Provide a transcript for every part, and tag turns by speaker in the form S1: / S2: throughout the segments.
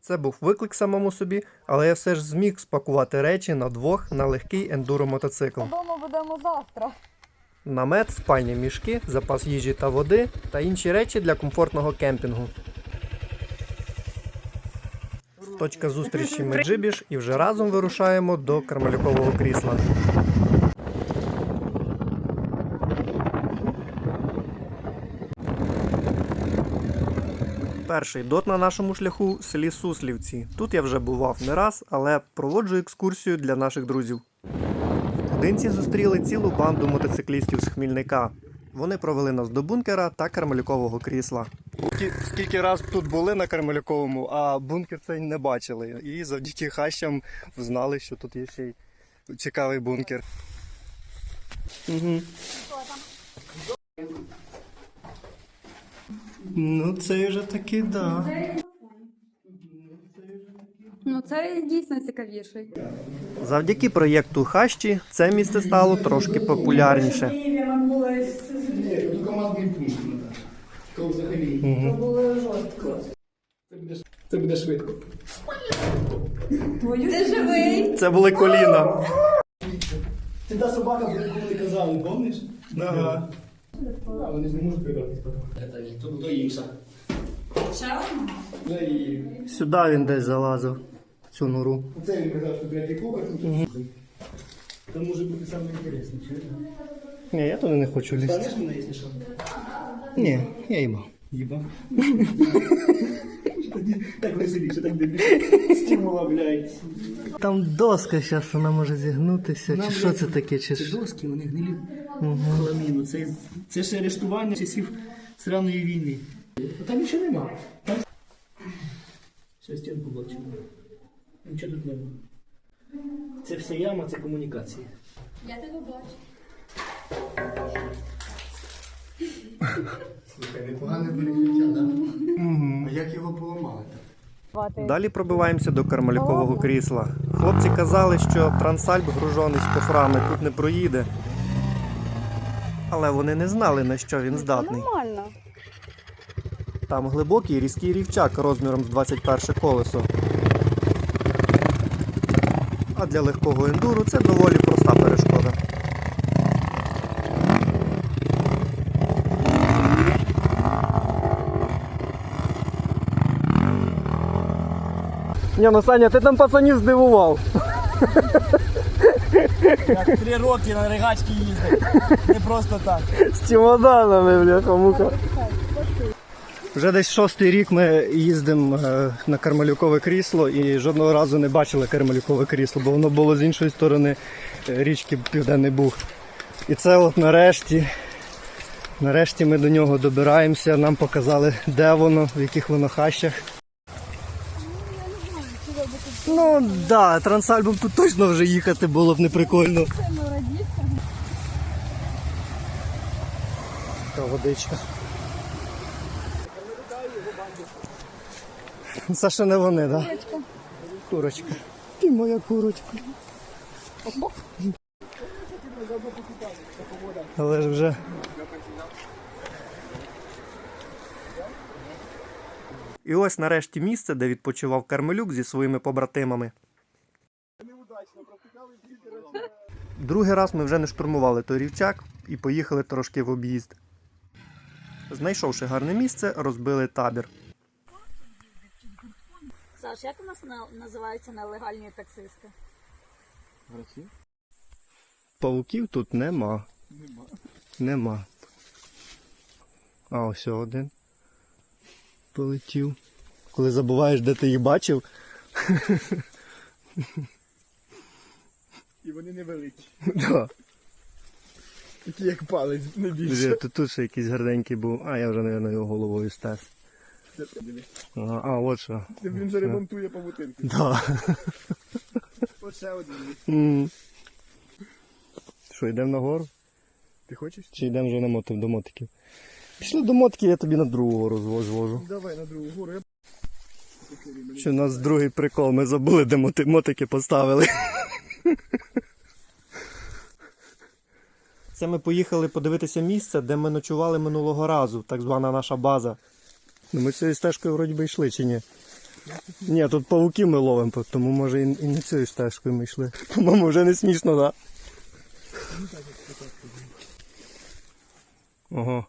S1: Це був виклик самому собі, але я все ж зміг спакувати речі на двох на легкий ендуро мотоцикл.
S2: Додому будемо завтра.
S1: Намет, спальні мішки, запас їжі та води та інші речі для комфортного кемпінгу. Точка зустрічі Меджибіж і вже разом вирушаємо до кармалюкового крісла. Перший дот на нашому шляху в селі Суслівці. Тут я вже бував не раз, але проводжу екскурсію для наших друзів. Одинці зустріли цілу банду мотоциклістів з Хмільника. Вони провели нас до бункера та кармелюкового крісла. Скільки раз тут були на кармелюковому, а бункер цей не бачили. І завдяки хащам знали, що тут є ще й цікавий бункер. Угу. Ну, це вже таки, да.
S2: Ну це дійсно цікавіший.
S1: Завдяки проєкту Хащі це місце стало трошки популярніше.
S2: Це було жорстко.
S3: Це буде, швидко.
S2: Ти живий?
S1: Це були коліна.
S3: Це та собака, яку казали, помниш? Ага. А, вони ж не можуть вибратися потім. Це тут до інша.
S2: Ще одна?
S3: Вже і...
S1: Сюди він десь залазив, в цю нору.
S3: Оце він казав, що третій тут угу. Там може бути саме інтересніше.
S1: Ні, я туди не хочу лізти.
S3: Станеш мене, якщо що?
S1: Ні, я їбав.
S3: Їба. Так веселіше, так більше стимула, блядь.
S1: Там доска зараз вона може зігнутися. Чи що це таке? Чи
S3: Це доски, вони гнилі хламіну. Це, це ще арештування часів сраної війни. Там нічого нема. Там... Все, стінку бачимо. Нічого тут нема. Це вся яма, це комунікація.
S2: Я тебе бачу.
S3: Слухай, непогане перекриття, так? А як його поламали?
S1: Далі пробиваємося до кармалюкового крісла. Хлопці казали, що трансальп гружений з кофрами тут не проїде. Але вони не знали, на що він здатний.
S2: Нормально.
S1: Там глибокий різкий рівчак розміром з 21 колесо. А для легкого ендуру це доволі проста перешкода. Ні, ну Саня, ти там пацанів здивував.
S4: Як три роки на ригачки їздив. Не просто так.
S1: З чемоданами, бляха муха. Вже десь шостий рік ми їздимо е, на Кармалюкове крісло і жодного разу не бачили Кармалюкове крісло, бо воно було з іншої сторони е, річки Південний Буг. І це от нарешті, нарешті ми до нього добираємося, нам показали, де воно, в яких воно хащах. Ну так, да, трансальбом тут точно вже їхати було б неприкольно. Така водичка. Це ще не вони, так? Да? Курочка. Ти моя курочка. Але ж вже. І ось нарешті місце, де відпочивав Кармелюк зі своїми побратимами. Другий раз ми вже не штурмували той рівчак і поїхали трошки в об'їзд. Знайшовши гарне місце, розбили табір.
S5: Саш, як у нас називаються нелегальні таксисти?
S1: Павуків тут нема. Нема. Нема. А ось один. Полетів. Коли забуваєш, де ти їх бачив.
S3: І вони невеликі.
S1: Да.
S3: Такі як палець, не
S1: Вже тут, тут ще якийсь гарненький був. А, я вже, мабуть, його головою стес. Ага, а, от що.
S3: Він вже ремонтує павутинки.
S1: Да.
S3: От ще один.
S1: М. Що, йдемо нагору?
S3: Ти хочеш?
S1: Чи йдемо вже на мотив, до мотиків? Пішли до мотиків, я тобі на другу гору звожу.
S3: Давай на другу гору. Я...
S1: Що у нас другий прикол, ми забули, де моти- мотики поставили. Це ми поїхали подивитися місце, де ми ночували минулого разу, так звана наша база. Ну ми цією стежкою вроді би йшли чи ні? Ні, тут павуків ми ловимо, тому може і, і не цією стежкою ми йшли. По-моєму, вже не смішно, так? Да? Ого.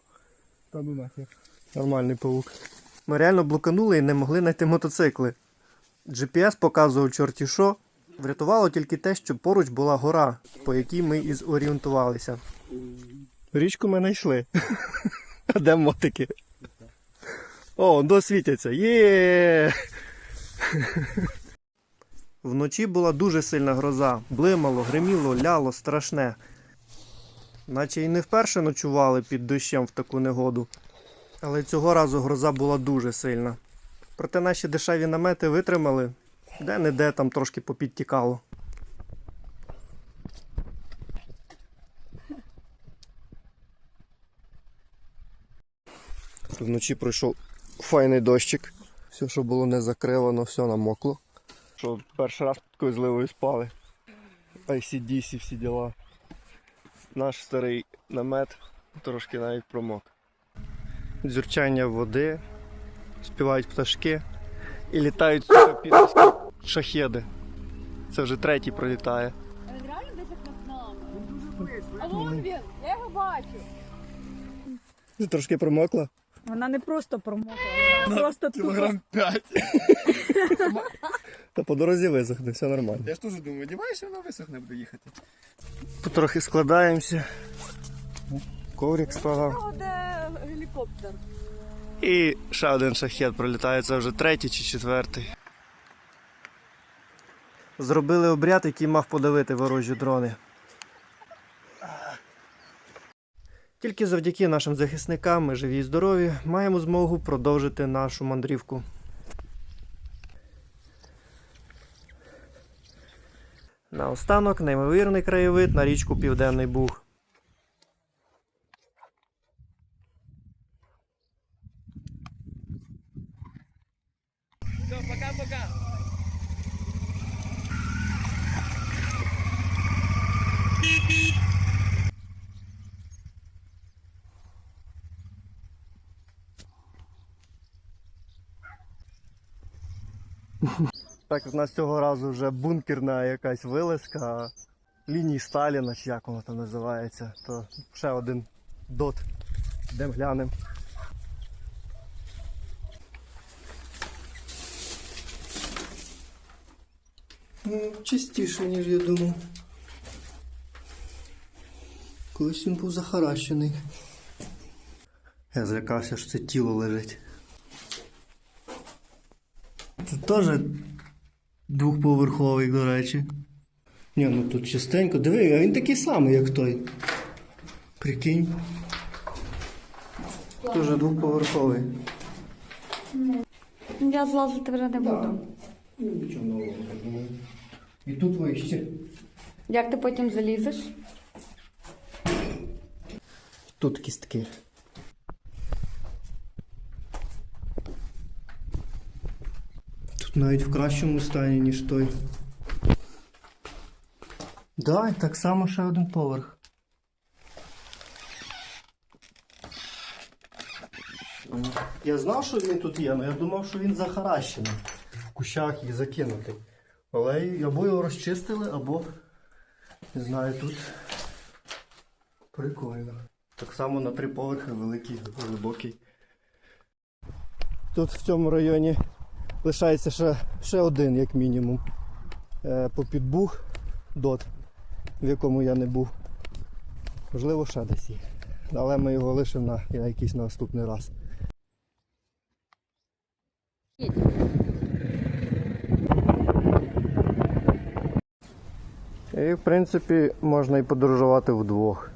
S3: Та ну нахер.
S1: Нормальний павук. Ми реально блуканули і не могли знайти мотоцикли. GPS показував чорті що. Врятувало тільки те, що поруч була гора, по якій ми і зорієнтувалися. Річку ми знайшли. А де мотики? О, досвітяться. Є. Вночі була дуже сильна гроза. Блимало, гриміло, ляло, страшне. Наче й не вперше ночували під дощем в таку негоду. Але цього разу гроза була дуже сильна. Проте наші дешеві намети витримали, де-не-де там трошки попідтікало. Вночі пройшов файний дощик. Все, що було не закривано, все намокло. Що перший раз такою зливою спали. ICDC всі діла. Наш старий намет трошки навіть промок дзюрчання води, співають пташки і літають сука, шахеди. Це вже третій пролітає.
S5: Він реально десь як над нами. А вон він, я його бачу.
S1: Ти трошки промокла?
S5: Вона не просто промокла, вона просто тупо.
S3: 5.
S1: Та по дорозі висохне, все нормально.
S3: Я ж теж думаю, діваєш, вона висохне буде їхати.
S1: Потрохи складаємося. Коврик складав.
S5: Того, де гелікоптер.
S1: І ще один шахет пролітає, це вже третій чи четвертий. Зробили обряд, який мав подавити ворожі дрони. Тільки завдяки нашим захисникам, ми живі і здорові, маємо змогу продовжити нашу мандрівку. Наостанок неймовірний краєвид на річку Південний Буг.
S4: Пока-пока.
S1: Так як в нас цього разу вже бункерна якась вилазка лінії Сталіна, чи як воно там називається, то ще один дот. Йдемо глянемо. Ну, чистіше, ніж я думав. Колись він був захаращений. Я злякався, що це тіло лежить. Це теж двохповерховий, до речі. Ні, ну тут чистенько. Диви, а він такий самий, як той. Прикинь. Теж двохповерховий.
S6: Я злазити вже не буду.
S1: Ну, Нічого нового. І тут вище.
S6: Як ти потім залізеш?
S1: Тут кістки. Навіть в кращому стані, ніж той. Да, так само ще один поверх. Я знав, що він тут є, але я думав, що він захаращений в кущах і закинутий. Але або його розчистили, або не знаю, тут прикольно. Так само на три поверхи великий, глибокий. Тут в цьому районі лишається ще, ще один, як мінімум. Е, попід бух дот, в якому я не був. Можливо, ще десь є. Але ми його лишимо на, на якийсь наступний раз. І в принципі можна і подорожувати вдвох.